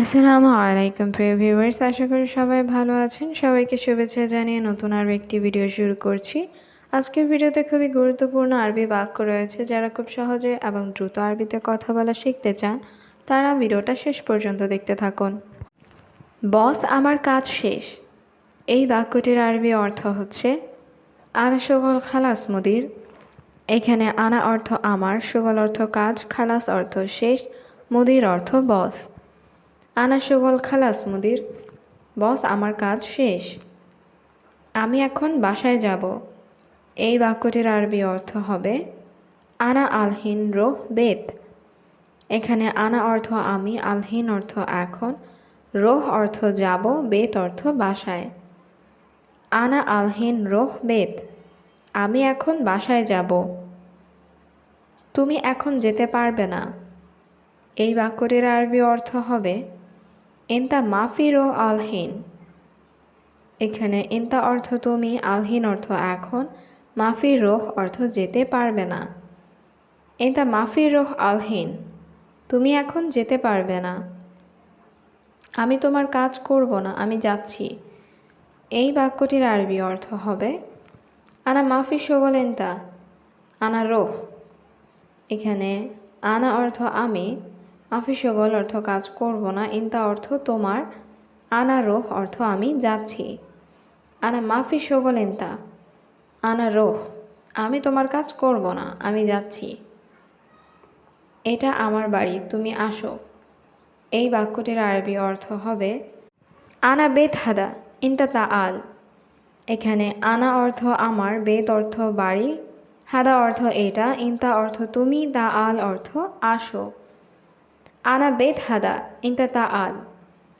আসসালামু আলাইকুম, প্রিয় ভিউয়ার্স। আশা করি সবাই ভালো আছেন। সবাইকে শুভেচ্ছা জানিয়ে নতুন আরও একটি ভিডিও শুরু করছি। আজকের ভিডিওতে খুবই গুরুত্বপূর্ণ আরবি বাক্য রয়েছে যারা খুব সহজে এবং দ্রুত আরবিতে কথা বলা শিখতে চান। তারা ভিডিওটা শেষ পর্যন্ত দেখতে থাকুন। বস, আমার কাজ শেষ। এই বাক্যটির আরবি অর্থ হচ্ছে, আনা সুগল খালাস মুদির। এখানে আনা অর্থ আমার সুগল অর্থ কাজ খালাস অর্থ শেষ মুদির অর্থ বস আনা সুগল খালাস মুদির, বস, আমার কাজ শেষ। আমি এখন বাসায় যাব। এই বাক্যটির আরবি অর্থ হবে, আনা আলহিন রোহ বেত এখানে আনা অর্থ আমি, আলহিন অর্থ এখন, রোহ অর্থ যাব বেত অর্থ বাসায়। আনা আলহিন রোহ বেত আমি এখন বাসায় যাব। তুমি এখন যেতে পারবে না। এই বাক্যটির আরবি অর্থ হবে ইন্তা মাফি রো আলহীন। এখানে ইন্তা অর্থ তুমি, আলহীন অর্থ এখন মাফি রোহ অর্থ যেতে পারবে না। ইন্তা মাফি রোহ আলহীন, তুমি এখন যেতে পারবে না। আমি তোমার কাজ করব না, আমি যাচ্ছি। এই বাক্যটির আরবি অর্থ হবে, আনা মাফি সগল ইন্তা, আনা রোহ। এখানে আনা অর্থ আমি মাফি সগল অর্থ কাজ করব না, ইন্তা অর্থ তোমার আনা রোহ অর্থ আমি যাচ্ছি। আনা মাফি সগল ইন্তা আনা রোহ আমি তোমার কাজ করব না, আমি যাচ্ছি। এটা আমার বাড়ি, তুমি আসো। এই বাক্যটির আরবি অর্থ হবে, আনা বেত হাদা, ইন্তা তা আল। এখানে আনা অর্থ আমার, বেত অর্থ বাড়ি, হাদা অর্থ এটা, ইন্তা অর্থ তুমি দা আল অর্থ আসো। আনা বেত হাদা ইন্তা তা আল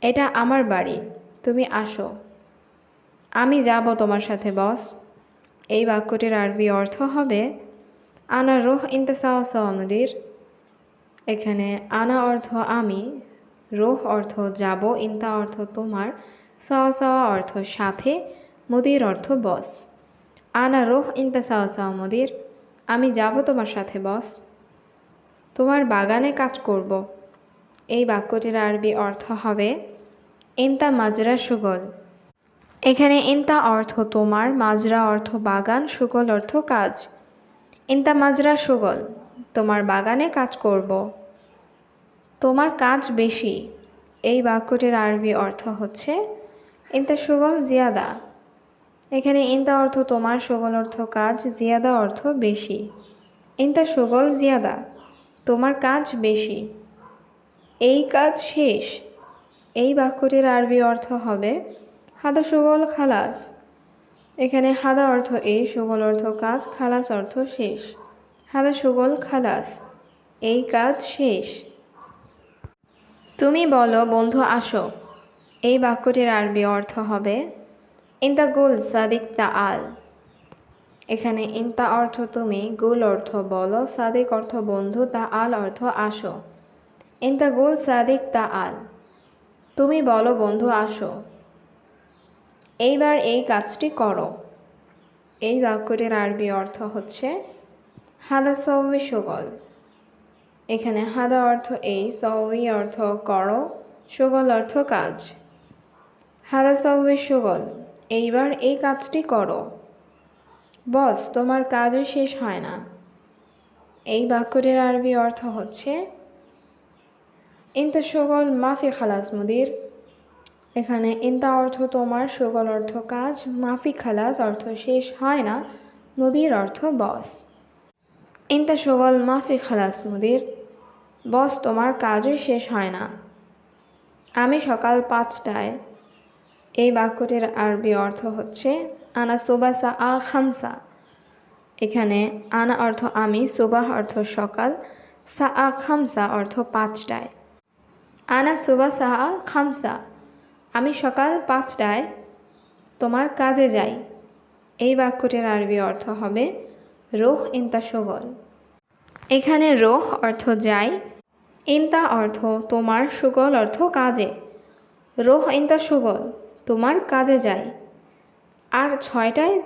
এটা আমার বাড়ি, তুমি আসো। আমি যাব তোমার সাথে, বস। এই বাক্যটির আরবি অর্থ হবে, আনা রোহ ইন্তা সাওয়া সাওয়ামুদির এখানে আনা অর্থ আমি, রোহ অর্থ যাব, ইন্তা অর্থ তোমার সাওয়া সাওয়া অর্থ সাথে, মুদির অর্থ বস। আনা রোহ ইন্তা সাওয়া সাওয়া মুদির আমি যাব তোমার সাথে, বস। তোমার বাগানে কাজ করব। এই বাক্যটির আরবি অর্থ হবে, ইন্তা মাজরা সুগল। এখানে ইন্তা অর্থ তোমার, মাজরা অর্থ বাগান, সুগল অর্থ কাজ। ইন্তা মাজরা সুগল, তোমার বাগানে কাজ করব। তোমার কাজ বেশি। এই বাক্যটির আরবি অর্থ হচ্ছে, ইন্তা সুগল জিয়াদা। এখানে ইন্তা অর্থ তোমার, সুগল অর্থ কাজ, জিয়াদা অর্থ বেশি। ইন্তা সুগল জিয়াদা, তোমার কাজ বেশি। এই কাজ শেষ। এই বাক্যটির আরবি অর্থ হবে হাদা সুগল খালাস। এখানে হাদা অর্থ এই, সুগল অর্থ কাজ, খালাস অর্থ শেষ। হাদা সুগল খালাস, এই কাজ শেষ। তুমি বলো, বন্ধু, আসো। এই বাক্যটির আরবি অর্থ হবে ইন্তা গোল সাদিক তা আল। এখানে ইন্তা অর্থ তুমি, গোল অর্থ বলো, সাদিক অর্থ বন্ধু, তা আল অর্থ আসো। ইন্তা গুল সাদিক তা আল। তুমি বলো বন্ধু, আসো। এইবার এই কাজটি করো। এই বাক্যটির আরবি অর্থ হচ্ছে, হাদা সৌবি সুগল। এখানে হাদা অর্থ এই সৌবি অর্থ করো, সুগল অর্থ কাজ। হাদা সৌবি সুগল, এইবার এই কাজটি করো। বস, তোমার কাজও শেষ হয় না। এই বাক্যটির আরবি অর্থ হচ্ছে ইন্তা সুগল মাফি খালাস মুদির। এখানে ইন্তা অর্থ তোমার, সুগল অর্থ কাজ, মাফি খালাস অর্থ শেষ হয় না, মুদির অর্থ বস। ইন্তা সুগল মাফি খালাস মুদির, বস তোমার কাজই শেষ হয় না। আমি সকাল পাঁচটায় এই বাক্যটির আরবি অর্থ হচ্ছে, আনা সোবাসা আ খামসা। এখানে আনা অর্থ আমি, সোবাহ অর্থ সকাল, সা আ খামসা অর্থ পাঁচটায়। আনা সুবা সাহা খামসা। আমি সকাল পাঁচটায় তোমার কাজে যাই। এই বাক্যটির আরবি অর্থ হবে, রোহ ইন্তা সুগল। এখানে রোহ অর্থ যাই ইন্তা অর্থ, তোমার সুগল অর্থ কাজে রোহ ইন্তা সুগল তোমার কাজে যাই আর ছয়টায়,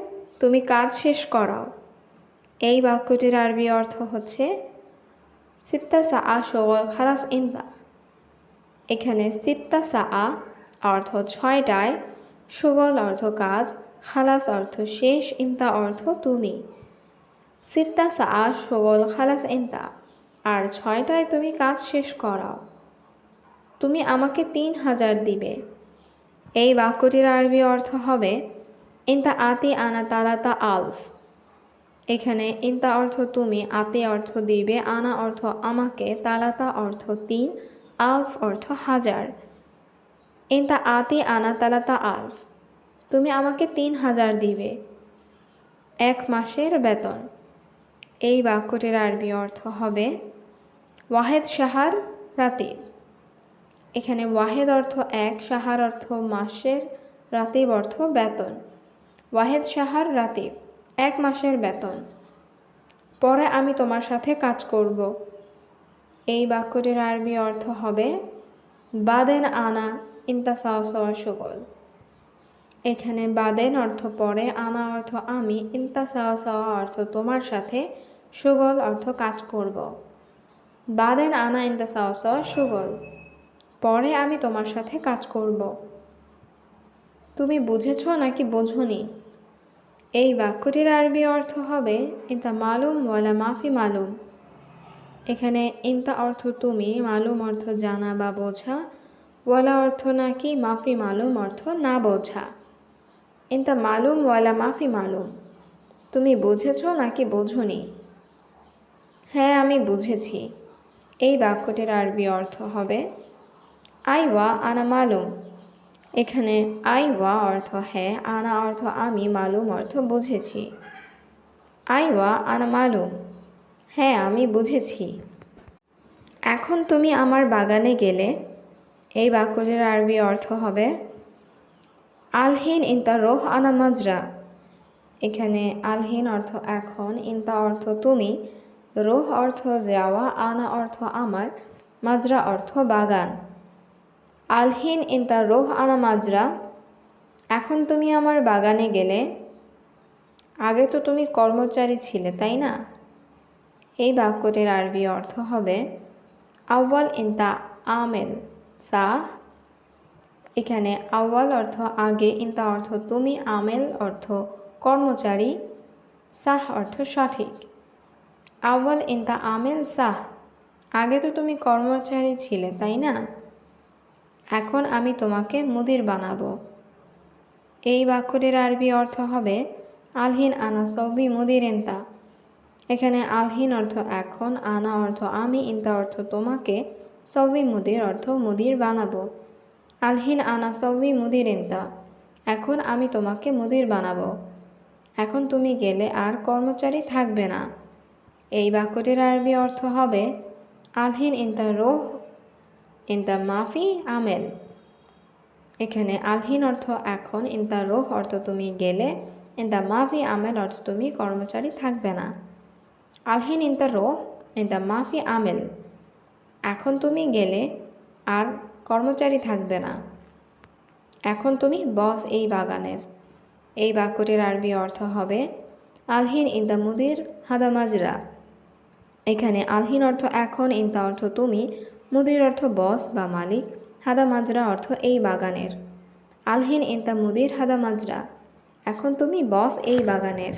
তুমি কাজ শেষ করাও এই বাক্যটির আরবি অর্থ হচ্ছে, সিত্তা সা আ সুগল খালাস ইন্তা। এখানে সিত্তা সা অর্থ ছয়টায়, সুগল অর্থ কাজ, খালাস অর্থ শেষ, ইন্তা অর্থ তুমি। সিত্তা সা সুগল, খালাস, ইন্তা। আর ছয়টায় তুমি কাজ শেষ করাও। তুমি আমাকে তিন হাজার দিবে। এই বাক্যটির আরবি অর্থ হবে, ইন্তা আতি আনা তালাতা আলফ। এখানে ইন্তা অর্থ তুমি, আতি অর্থ দিবে, আনা অর্থ আমাকে, তালাতা অর্থ তিন আলফ অর্থ হাজার। ইন্তা আতি আনা তালাতা আলফ তুমি আমাকে তিন হাজার দিবে। এক মাসের বেতন। এই বাক্যটির আরবি অর্থ হবে ওয়াহেদ সাহার রাতিব। এখানে ওয়াহেদ অর্থ এক সাহার অর্থ মাসের, রাতিব অর্থ বেতন। ওয়াহেদ সাহার রাতিব, এক মাসের বেতন। পরে আমি তোমার সাথে কাজ করব। এই বাক্যটির আরবি অর্থ হবে, বাদেন আনা ইন্তা সুগল এখানে বাদেন অর্থ পরে, আনা অর্থ আমি ইন্তা অর্থ তোমার সাথে সুগল অর্থ কাজ করব। বাদেন আনা ইন্তা সুগল পরে আমি তোমার সাথে কাজ করব। তুমি বুঝেছ নাকি বোঝনি? এই বাক্যটির আরবি অর্থ হবে, ইন্তা মালুম ওয়ালা মাফি মালুম। এখানে ইন্তা অর্থ তুমি, মালুম অর্থ জানা বা বোঝা। ওয়ালা অর্থ নাকি, মাফি মালুম অর্থ না বোঝা। ইন্তা মালুম, ওয়ালা মাফি মালুম। তুমি বুঝেছ নাকি বোঝনি? হ্যাঁ আমি বুঝেছি। এই বাক্যটির আরবি অর্থ হবে, আই ওয়া আনা মালুম। এখানে আইওয়া অর্থ হ্যাঁ আনা অর্থ আমি, মালুম অর্থ বুঝেছি। আই ওয়া আনা মালুম। হ্যাঁ আমি বুঝেছি। এখন তুমি আমার বাগানে গেলে এই বাক্যটির আরবি অর্থ হবে, আলহিন ইন্তা রোহ আনা মাজরা। এখানে আলহিন অর্থ এখন ইন্তা অর্থ তুমি রোহ অর্থ যাওয়া আনা অর্থ আমার মাজরা অর্থ বাগান। আলহিন ইন্তা রোহ আনা মাজরা। এখন তুমি আমার বাগানে গেলে, আগে তো তুমি কর্মচারী ছিলে, তাই না? বাক্যটির আরবি অর্থ হবে আউ্বাল ইন্তা আমেল সাহ এখানে আউ্বাল অর্থ আগে, ইন্তা অর্থ তুমি, আমেল অর্থ কর্মচারী, সাহ অর্থ সঠিক। আউ্বাল ইন্তা আমেল, সাহ, আগে তো তুমি কর্মচারী ছিলে, তাই না? এখন আমি তোমাকে মুদির বানাবো। এই বাক্যটির আরবি অর্থ হবে, আলহিন আনা সবি মুদির ইন্তা এখানে আলহিন অর্থ এখন, আনা অর্থ আমি ইন্তা অর্থ তোমাকে, সবই মুদির অর্থ মুদির বানাবো। আলহিন, আনা সবই মুদির ইন্তা এখন আমি তোমাকে মুদির বানাবো। এখন তুমি গেলে আর কর্মচারী থাকবে না। এই বাক্যটির আরবি অর্থ হবে, আলহিন ইন্তা রোহ ইন ইন্তা মাফি, আমেল। এখানে আলহিন অর্থ এখন ইন্তা রোহ অর্থ তুমি গেলে ইন্তা মাফি, আমেল অর্থ তুমি কর্মচারী থাকবে না। আলহিন ইন্তা রোহ, ইন্তা মাফি আমেল। এখন তুমি গেলে আর কর্মচারী থাকবে না। এখন তুমি বস এই বাগানের। এই বাক্যটির আরবি অর্থ হবে, আলহিন ইন্তা মুদির হাদা মাজরা। এখানে আলহিন অর্থ এখন, ইন্তা অর্থ তুমি, মুদির অর্থ বস বা মালিক, হাদা মাজরা অর্থ এই বাগানের। আলহিন ইন্তা মুদির হাদা মাজরা। এখন তুমি বস এই বাগানের।